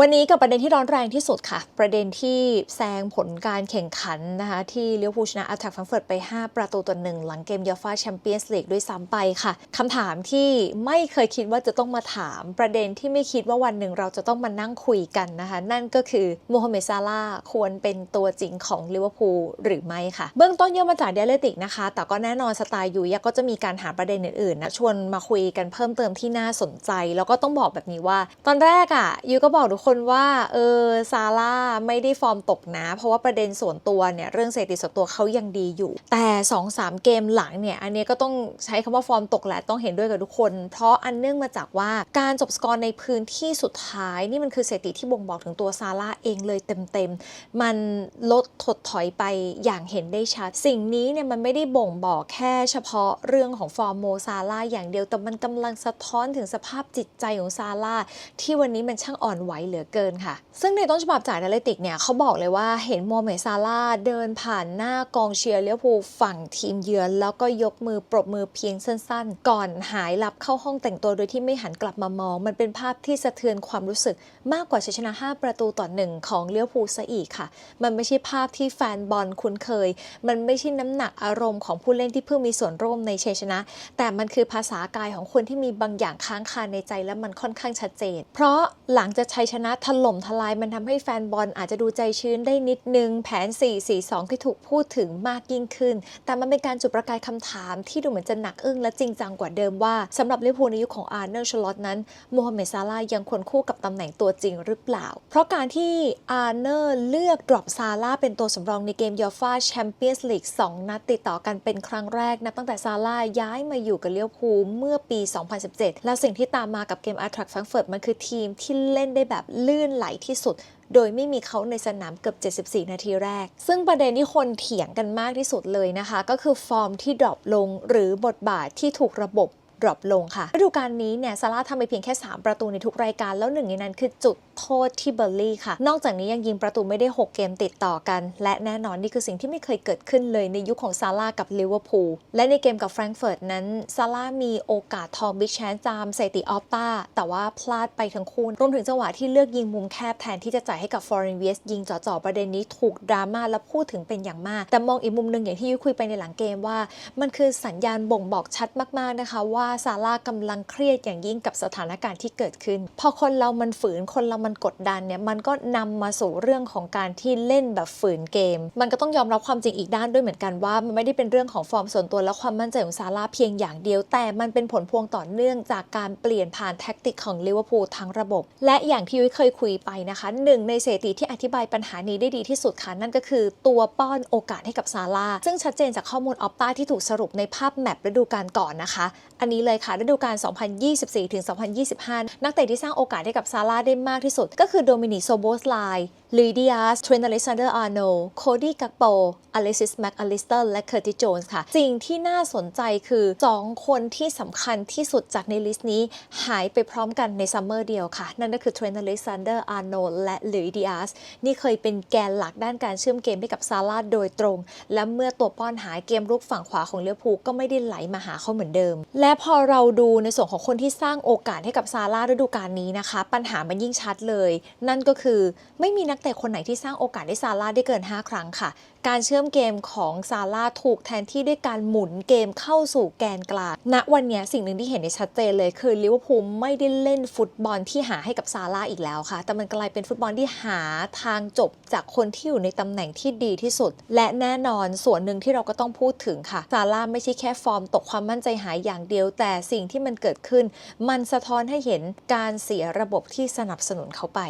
วันนี้กับประเด็นที่ร้อนแรงที่สุดค่ะ ประเด็นที่แซงผลการแข่งขันนะคะที่เลี้ยวภูชนะอัลแทกฟังเฟิร์ตไป 5 ประตูต่อหนึ่งหลังเกมยาฟาแชมเปี้ยนส์ลีกด้วยซ้ำไปค่ะคำถามที่ไม่เคยคิดว่าจะต้องมาถาม ประเด็นที่ไม่คิดว่าวันหนึ่งเราจะต้องมานั่งคุยกันนะคะนั่นก็คือโมฮัมเหม็ดซาลาควรเป็นตัวจริงของลิเวอร์พูลหรือไม่ค่ะ เบื้องต้นย่อมาจากเดลติกนะคะ แต่ก็แน่นอนสไตล์ยูยะก็จะมีการหาประเด็นอื่นๆนะชวนมาคุยกันเพิ่มเติมที่น่าสนใจ แล้วก็ต้องบอกแบบนี้ว่า ตอนแรกอะ่ะยูก็บอกทุกคนว่าเออซาร่าไม่ได้ฟอร์มตกนะ เพราะว่าประเด็นส่วนตัวเนี่ยเรื่องเศรษฐกิจส่วนตัวเขายังดีอยู่ แต่2-3เกมหลังเนี่ยอันนี้ก็ต้องใช้คำว่าฟอร์มตกแหละต้องเห็นด้วยกับทุกคน เพราะอันเนื่องมาจากว่าการจบสกอร์ในพื้นที่สุดท้ายนี่มันคือสถิติที่บ่งบอกถึงตัวซาร่าเองเลยเต็มๆมันลดถดถอยไปอย่างเห็นได้ชัด สิ่งนี้เนี่ยมันไม่ได้บ่งบอกแค่เฉพาะเรื่องของฟอร์มโมซาร่าอย่างเดียวแต่มันกำลังสะท้อนถึงสภาพจิตใจของซาร่าที่วันนี้มันช่างอ่อนไหวเหลือเกินค่ะ ซึ่งในต้นฉบับจากนาเลติกเนี่ยเขาบอกเลยว่าเห็นโมเมซาร่าเดินผ่านหน้ากองเชียร์เลี้ยวภูฝั่งทีมเยือน แล้วก็ยกมือปรบมือเพียงสั้นๆ ก่อนหายหลับเข้าห้องแต่งตัวโดยที่ไม่หันกลับมามอง มันเป็นภาพที่สะเทือนความรู้สึกมากกว่าชัยชนะ 5 ประตูต่อหนึ่งของเลี้ยวภูซะอีกค่ะ มันไม่ใช่ภาพที่แฟนบอลคุ้นเคย มันไม่ใช่น้ำหนักอารมณ์ของผู้เล่นที่เพิ่งมีส่วนร่วมในชัยชนะ แต่มันคือภาษากายของคนที่มีบางอย่างค้างคาในใจและมันค่อนข้างชัดเจน เพราะหลังจากชัยชนะถล่มทลายมันทำให้แฟนบอลอาจจะดูใจชื้นได้นิดนึง แผน 4-4-2 ที่ถูกพูดถึงมากยิ่งขึ้น แต่มันเป็นการจุดประกายคำถามที่ดูเหมือนจะหนักอึ้งและจริงจังกว่าเดิมว่าสำหรับลิเวอร์พูลในยุคของอาร์เนอร์ชลอตนั้นโมฮัมเหม็ดซาลาห์ยังควรคู่กับตำแหน่งตัวจริงหรือเปล่า เพราะการที่อาร์เนอร์เลือกดรอปซาลาห์เป็นตัวสำรองในเกมยอฟาแชมเปี้ยนส์ลีก2นัดติดต่อกันเป็นครั้งแรกนับตั้งแต่ซาลาห์ย้ายมาอยู่กับลิเวอร์พูลเมื่อปี 2017 แล้วสิ่งที่ตามมากับเกมอาร์ทรักแฟรงเฟิร์ตมันคือทีมที่เล่นได้แบบลื่นไหลที่สุด โดยไม่มีเขาในสนามเกือบ 74 นาทีแรก ซึ่งประเด็นที่คนเถียงกันมากที่สุดเลยนะคะ ก็คือฟอร์มที่ดรอปลงหรือบทบาทที่ถูกระบบ ดรอปลงค่ะฤดูกาลนี้เนี่ยซาร่าทำไปเพียงแค่ 3 ประตูในทุกรายการ แล้วหนึ่งในนั้นคือจุดโทษที่เบอร์ลี่ค่ะ นอกจากนี้ยังยิงประตูไม่ได้ 6 เกมติดต่อกัน และแน่นอนนี่คือสิ่งที่ไม่เคยเกิดขึ้นเลยในยุคของซาร่ากับลิเวอร์พูลและในเกมกับแฟรงก์เฟิร์ตนั้นซาร่ามีโอกาสทองบิ๊กแชนจามสถิติออฟต้าแต่ว่าพลาดไปทั้งคู่รวมถึงจังหวะที่เลือกยิงมุมแคบแทนที่จะจ่ายให้กับฟอร์เรนเวียสยิงจ่อๆประเด็นนี้ถูกดราม่าและพูดถึงเป็นอย่างมาก แต่มองอีกมุมหนึ่งอย่างที่ยุ้ยคุยไปในหลังเกมว่า มันคือสัญญาณบ่งบอกชัดมากๆนะคะว่าซาร่ากำลังเครียดอย่างยิ่งกับสถานการณ์ที่เกิดขึ้น พอคนเรามันฝืนคนเรามันกดดันเนี่ยมันก็นำมาสู่เรื่องของการที่เล่นแบบฝืนเกม มันก็ต้องยอมรับความจริงอีกด้านด้วยเหมือนกันว่า มันไม่ได้เป็นเรื่องของฟอร์มส่วนตัวและความมั่นใจของซาร่าเพียงอย่างเดียว แต่มันเป็นผลพวงต่อเนื่องจากการเปลี่ยนผ่านแท็กติกของลิเวอร์พูลทั้งระบบ และอย่างที่ยุ้ยเคยคุยไปนะคะหนึ่งในสถิติที่อธิบายปัญหานี้ได้ดีที่สุดค่ะนั่นก็คือ ตัวป้อนโอกาสให้กับซาร่าซึ่งชัดเจนจากข้อมูลออฟต้าที่ถูกสรุปในภาพแมปฤดูกาลก่อนนะคะ อันนี้เลยค่ะฤดูกาล 2024ถึง2025 นักเตะที่สร้างโอกาสให้กับซาร่าได้มากที่สุด ก็คือโดมินิโซโบสไลลีดิอาสเทรนอเล็กซานเดอร์อาร์โนโคดี้กักโปอเลซิสแม็กอลิสเตอร์และเคอร์ติโจนส์ค่ะ สิ่งที่น่าสนใจคือ 2 คนที่สำคัญที่สุดจากในลิสต์นี้ หายไปพร้อมกันในซัมเมอร์เดียวค่ะ นั่นก็คือเทรนอเล็กซานเดอร์อาร์โนและลีดิอาสนี่เคยเป็นแกนหลักด้านการเชื่อมเกมให้กับซาร่าโดยตรง และเมื่อตัวป้อนหายเกมรุกฝั่งขวาของเลี้ยวภูก็ไม่ได้ไหลมาหาเขาเหมือนเดิม และพอเราดูในส่วนของคนที่สร้างโอกาสให้กับซาร่าฤดูกาลนี้นะคะ ปัญหามันยิ่งชัดเลย นั่นก็คือไม่มีนักเตะคนไหนที่สร้างโอกาสให้ซาร่าได้เกิน 5 ครั้งค่ะ การเชื่อมเกมของซาร่าถูกแทนที่ด้วยการหมุนเกมเข้าสู่แกนกลางณวันนี้สิ่งหนึ่งที่เห็นได้ชัดเจนเลยคือลิเวอร์พูลไม่ได้เล่นฟุตบอลที่หาให้กับซาร่าอีกแล้วค่ะ แต่มันกลายเป็นฟุตบอลที่หาทางจบจากคนที่อยู่ในตำแหน่งที่ดีที่สุด และแน่นอนส่วนหนึ่งที่เราก็ต้องพูดถึงค่ะซาร่าไม่ใช่แค่ฟอร์มตกความมั่นใจหายอย่างเดียว แต่สิ่งที่มันเกิดขึ้น มันสะท้อนให้เห็นการเสียระบบที่สนับสนุนเขาไป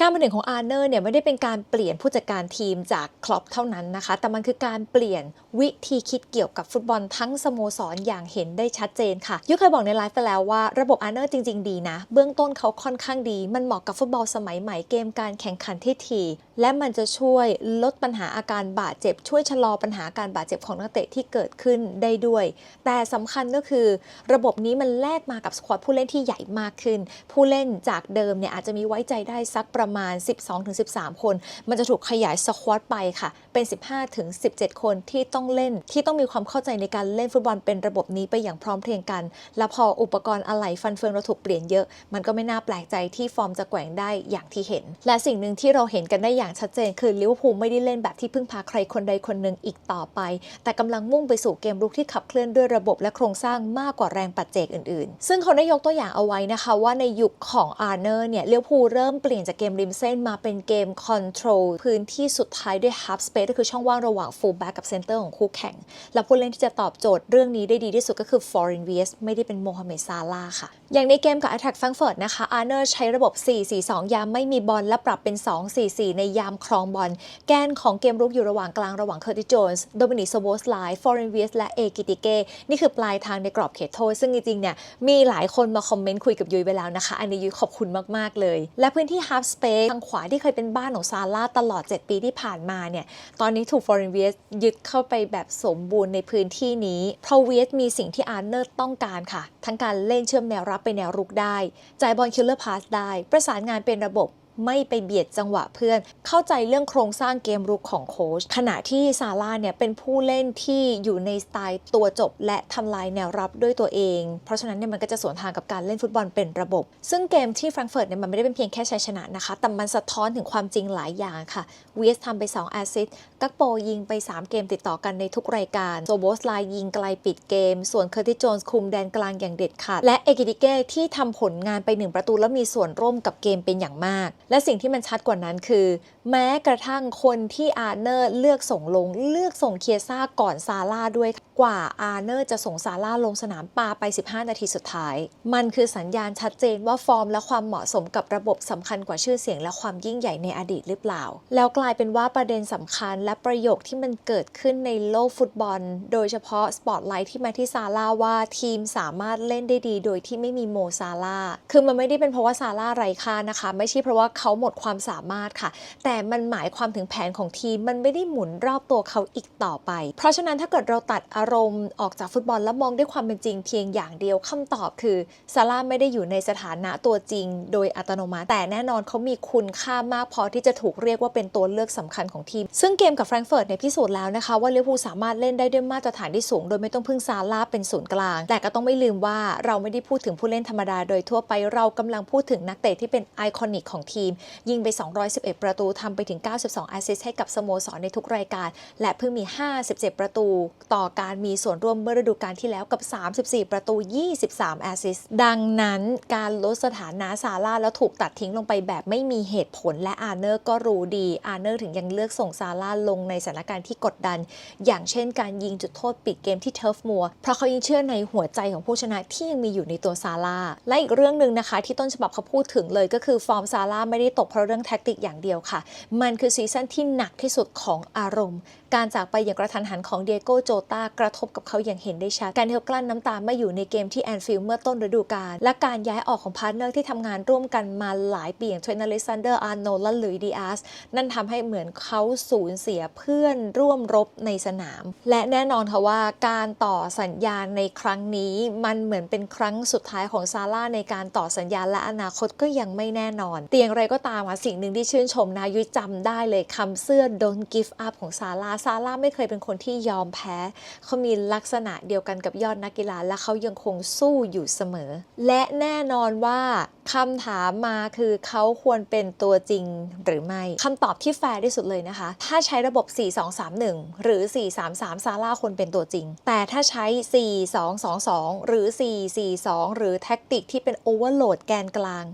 การมาถึงของอาร์เนอร์เนี่ยไม่ได้เป็นการเปลี่ยนผู้จัดการทีมจากคลอปเท่านั้นนะคะ แต่มันคือการเปลี่ยนวิธีคิดเกี่ยวกับฟุตบอลทั้งสโมสรอย่างเห็นได้ชัดเจนค่ะยุคเคยบอกในไลฟ์ไปแล้วว่าระบบอาร์เนอร์จริง ๆ ดีนะ เบื้องต้นเขาค่อนข้างดี มันเหมาะกับฟุตบอลสมัยใหม่เกมการแข่งขันที่ถี่และมันจะช่วยลดปัญหาอาการบาดเจ็บ ช่วยชะลอปัญหาการบาดเจ็บของนักเตะที่เกิดขึ้นได้ด้วย แต่สำคัญก็คือ ระบบนี้มันแลกมากับสควอตผู้เล่นที่ใหญ่มากขึ้น ผู้เล่นจากเดิมเนี่ยอาจจะมีไว้ใจได้สักประมาณ 12-13 23คน มันจะถูกขยายสควอตไปค่ะ เป็น 15 ถึง 17 คนที่ต้องเล่น ที่ต้องมีความเข้าใจในการเล่นฟุตบอลเป็นระบบนี้ไปอย่างพร้อมเพรียงกัน แล้วพออุปกรณ์อะไหล่ฟันเฟืองเราถูกเปลี่ยนเยอะ มันก็ไม่น่าแปลกใจที่ฟอร์มจะแกว่งได้อย่างที่เห็น และสิ่งหนึ่งที่เราเห็นกันได้อย่างชัดเจน คือลิเวอร์พูลไม่ได้เล่นแบบที่พึ่งพาใครคนใดคนหนึ่งอีกต่อไป แต่กำลังมุ่งไปสู่เกมรุกที่ขับเคลื่อนด้วยระบบและโครงสร้างมากกว่าแรงปัจเจกอื่นๆ ซึ่งเขาได้ยกตัวอย่างเอาไว้นะคะ ว่าในยุคของอาร์เนอร์เนี่ยลิเวอร์พูลเริ่มเปลี่ยนจากเกมริมเส้นมาเป็นเกมคอนโทรลพื้นที่สุดท้ายด้วย half space ก็คือช่องว่างระหว่าง full back กับ center ของคู่แข่ง และผู้เล่นที่จะตอบโจทย์เรื่องนี้ได้ดีที่สุดก็คือ Foreign vs ไม่ได้เป็นโมฮัมเหม็ดซาลาค่ะ อย่างในเกมกับ Attack Frankfurt นะคะอาร์เนอร์ใช้ระบบ 4-4-2 ยามไม่มีบอลและปรับเป็น 2-4-4 ในยามครองบอลแกนของเกมรุกอยู่ระหว่างกลางระหว่างเคอร์ติโจนส์โดมินิโซโบสไลฟอร์เรนเวียสและเอกิติเกนี่คือปลายทางในกรอบเขตโทษ ซึ่งจริงๆเนี่ยมีหลายคนมาคอมเมนต์คุยกับยุ้ยไปแล้วนะคะ อันนี้ยุ้ยขอบคุณมากๆเลย และพื้นที่ half space ทางขวาที่เคยเป็นบ้านของซาร่าตลอด 7 ปีที่ผ่านมาเนี่ย ตอนนี้ถูกฟอร์เรนเวียสยึดเข้าไปแบบสมบูรณ์ในพื้นที่นี้ เพราะเวียสมีสิ่งที่อาร์เนอร์ต้องการค่ะ ทั้งการเล่นเชื่อมแนวรับไปแนวรุกได้ จ่ายบอลคิลเลอร์พาสได้ ประสานงานเป็นระบบ ไม่ไปเบียดจังหวะเพื่อน เข้าใจเรื่องโครงสร้างเกมรุกของโค้ชขณะที่ซาร่าเนี่ยเป็นผู้เล่นที่อยู่ในสไตล์ตัวจบ และทำลายแนวรับด้วยตัวเอง เพราะฉะนั้นเนี่ยมันก็จะสวนทางกับการเล่นฟุตบอลเป็นระบบ ซึ่งเกมที่แฟรงเฟิร์ตเนี่ยมันไม่ได้เป็นเพียงแค่ชัยชนะนะคะ แต่มันสะท้อนถึงความจริงหลายอย่างค่ะเวียสทำไป2แอสซิสต์กักโปยิงไป 3 เกมติดต่อกันในทุกรายการโซโบสไลยิงไกลปิดเกม ส่วนเคอร์ติสโจนส์คุมแดนกลางอย่างเด็ดขาดและเอกิติเก้ที่ทำผลงานไป 1 ประตูแล้วมีส่วนร่วมกับเกมเป็นอย่างมากและสิ่งที่มันชัดกว่านั้นคือ แม้กระทั่งคนที่อาร์เนอร์เลือกส่งลง เลือกส่งเคียซ่าก่อนซาร่าด้วยกว่าอาร์เนอร์จะส่งซาร่าลงสนามปาไป 15 นาทีสุดท้าย มันคือสัญญาณชัดเจนว่าฟอร์มและความเหมาะสมกับระบบสำคัญกว่าชื่อเสียงและความยิ่งใหญ่ในอดีตหรือเปล่า แล้วกลายเป็นว่าประเด็นสำคัญและประโยคที่มันเกิดขึ้นในโลกฟุตบอล โดยเฉพาะสปอตไลท์ที่มาที่ซาร่าว่าทีมสามารถเล่นได้ดี โดยที่ไม่มีโมซาร่าคือมันไม่ได้เป็นเพราะว่าซาร่าไร้ค่านะคะ ไม่ใช่เพราะว่าเขาหมดความสามารถค่ะ แต่มันหมายความถึงแผนของทีมมันไม่ได้หมุนรอบตัวเขาอีกต่อไป เพราะฉะนั้นถ้าเกิดเราตัดอารมณ์ออกจากฟุตบอลแล้วมองด้วยความเป็นจริงเพียงอย่างเดียวคำตอบคือซาร่าไม่ได้อยู่ในสถานะตัวจริง โดยอัตโนมัติ แต่แน่นอนเขามีคุณค่ามากพอที่จะถูกเรียกว่าเป็นตัวเลือกสำคัญของทีม ซึ่งเกมกับแฟรงก์เฟิร์ตเนี่ยพิสูจน์แล้วนะคะ ว่าลิเวอร์พูลสามารถเล่นได้ด้วยมาตรฐานที่สูง โดยไม่ต้องพึ่งซาร่าเป็นศูนย์กลาง แต่ก็ต้องไม่ลืมว่าเราไม่ได้พูดถึงผู้เล่นธรรมดาโดยทั่วไปเรากำลังพูดถึงนักเตะที่เป็นไอคอนิกของทีมยิงไป 211 ประตูทำไปถึง 92 แอสซิสต์ให้กับสโมสรในทุกรายการ และเพิ่งมี 57 ประตู ต่อการมีส่วนร่วมเมื่อฤดูกาลที่แล้วกับ 34 ประตู 23 แอสซิสต์ดังนั้นการลดสถานะซาร่าแล้วถูกตัดทิ้งลงไปแบบไม่มีเหตุผลและอาร์เนอร์ก็รู้ดีอาร์เนอร์ถึงยังเลือกส่งซาร่าลงในสถานการณ์ที่กดดัน อย่างเช่นการยิงจุดโทษปิดเกมที่เทิร์ฟมัวเพราะเขายังเชื่อในหัวใจของผู้ชนะที่ยังมีอยู่ในตัวซาร่าและอีกเรื่องหนึ่งนะคะ ที่ต้นฉบับเขาพูดถึงเลยก็คือฟอร์มซาร่าไม่ได้ตกเพราะเรื่องแท็กติกอย่างเดียวค่ะ มันคือซีซั่นที่หนักที่สุดของอารมณ์ การจากไปอย่างกระทันหันของเดียโกโจตากระทบกับเขาอย่างเห็นได้ชัด การเทลกลั้นน้ำตาไม่อยู่ในเกมที่แอนฟิลเมื่อต้นฤดูกาลและการย้ายออกของพาร์ทเนอร์ที่ทำงานร่วมกันมาหลายปีอย่างเทรนอเลซันเดอร์อาร์โนและลุยดิอาสนั่นทำให้เหมือนเขาสูญเสียเพื่อนร่วมรบในสนาม และแน่นอนค่ะว่าการต่อสัญญาในครั้งนี้มันเหมือนเป็นครั้งสุดท้ายของซาร่าในการต่อสัญญาและอนาคตก็ยังไม่แน่นอนแต่อย่างไรก็ตามสิ่งหนึ่งที่ชื่นชมนะยุ้ยจำได้เลยคำเสื้อ don't give up ของซาร่าซาร่าไม่เคยเป็นคนที่ยอมแพ้ เขามีลักษณะเดียวกันกับยอดนักกีฬา และเขายังคงสู้อยู่เสมอ และแน่นอนว่าคำถามมาคือเขาควรเป็นตัวจริงหรือไม่คำตอบที่แฟร์ที่สุดเลยนะคะ ถ้าใช้ระบบ 4-2-3-1 หรือ 4-3-3 ซาร่าควรเป็นตัวจริง แต่ถ้าใช้ 4-2-2-2 หรือ 4-4-2 หรือแท็กติกที่เป็นโอเวอร์โหลดแกนกลาง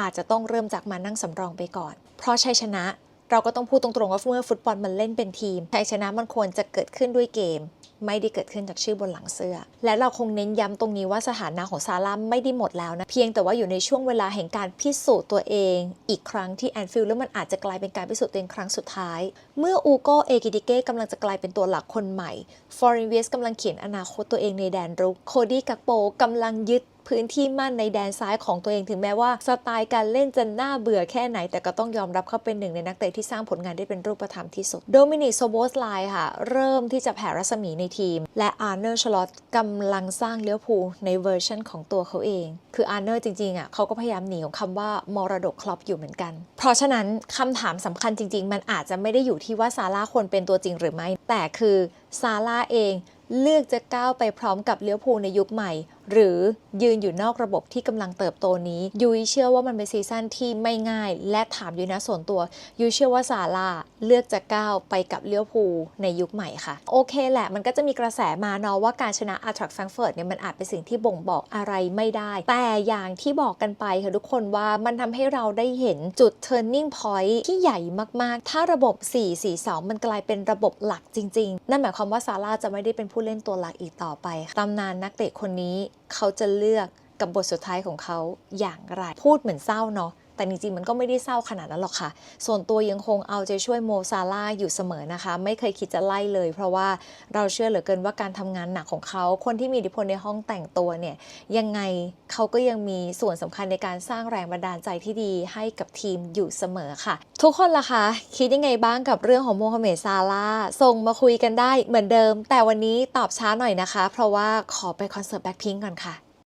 อาจจะต้องเริ่มจากมานั่งสำรองไปก่อน เพราะชัยชนะ เราก็ต้องพูดตรงๆว่าเมื่อฟุตบอลมันเล่นเป็นทีมชัยชนะมันควรจะเกิดขึ้นด้วยเกม ไม่ได้เกิดขึ้นจากชื่อบนหลังเสื้อ และเราคงเน้นย้ำตรงนี้ว่าสถานะของซาร่าไม่ได้หมดแล้วนะ เพียงแต่ว่าอยู่ในช่วงเวลาแห่งการพิสูจน์ตัวเอง อีกครั้งที่แอนฟิลด์แล้วมันอาจจะกลายเป็นการพิสูจน์ตัวเองครั้งสุดท้าย เมื่ออูโกเอกิติเก้กำลังจะกลายเป็นตัวหลักคนใหม่ฟอร์เรนเวสกำลังเขียนอนาคตตัวเองในแดนรุกโคดี้กักโปกำลังยึด พื้นที่มั่นในแดนซ้ายของตัวเองถึงแม้ว่าสไตล์การเล่นจะน่าเบื่อแค่ไหน แต่ก็ต้องยอมรับเขาเป็นหนึ่งในนักเตะที่สร้างผลงานได้เป็นรูปธรรมที่สุดโดมินิกโซโบสไลค่ะ เริ่มที่จะแผ่รัศมีในทีม และอาร์เนอร์ชลอตกำลังสร้างเลี้ยวภูในเวอร์ชันของตัวเขาเอง คืออาร์เนอร์จริงๆอะเขาก็พยายามหนีของคำว่ามรดกคลอปอยู่เหมือนกัน เพราะฉะนั้นคำถามสำคัญจริง ๆ มันอาจจะไม่ได้อยู่ที่ว่าซาร่าควรเป็นตัวจริงหรือไม่ แต่คือซาร่าเองเลือกจะก้าวไปพร้อมกับเลี้ยวภูในยุคใหม่ หรือยืนอยู่นอกระบบที่กำลังเติบโตนี้ ยุ้ยเชื่อว่ามันเป็นซีซั่นที่ไม่ง่าย และถามยุ้ยนะส่วนตัว ยุ้ยเชื่อว่าซาร่าเลือกจะก้าวไปกับเลี้ยวภูลในยุคใหม่ค่ะ โอเคแหละ มันก็จะมีกระแสมาเนาะว่าการชนะอาร์ทรักแฟงเฟิร์ตเนี่ยมันอาจเป็นสิ่งที่บ่งบอกอะไรไม่ได้ แต่อย่างที่บอกกันไปค่ะทุกคนว่ามันทำให้เราได้เห็นจุด turning point ที่ใหญ่มากๆ ถ้าระบบ 4-4-2 มันกลายเป็นระบบหลักจริง ๆ นั่นหมายความว่าซาร่าจะไม่ได้เป็นผู้เล่นตัวหลักอีกต่อไปตำนานนักเตะคนนี้ เขาจะเลือกกับบทสุดท้ายของเขาอย่างไร พูดเหมือนเศร้าเนาะ แต่จริงๆมันก็ไม่ได้เศร้าขนาดนั้นหรอกค่ะ ส่วนตัวยังคงเอาใจช่วยโมซาร่าอยู่เสมอนะคะ ไม่เคยคิดจะไล่เลย เพราะว่าเราเชื่อเหลือเกินว่าการทำงานหนักของเขา คนที่มีอิทธิพลในห้องแต่งตัวเนี่ยยังไงเขาก็ยังมีส่วนสำคัญในการสร้างแรงบันดาลใจที่ดีให้กับทีมอยู่เสมอค่ะ ทุกคนล่ะคะ คิดยังไงบ้างกับเรื่องของโมฮัมเหม็ดซาร่าส่งมาคุยกันได้เหมือนเดิม แต่วันนี้ตอบช้าหน่อยนะคะ เพราะว่าขอไปคอนเสิร์ตแบ็คพิงก่อนค่ะ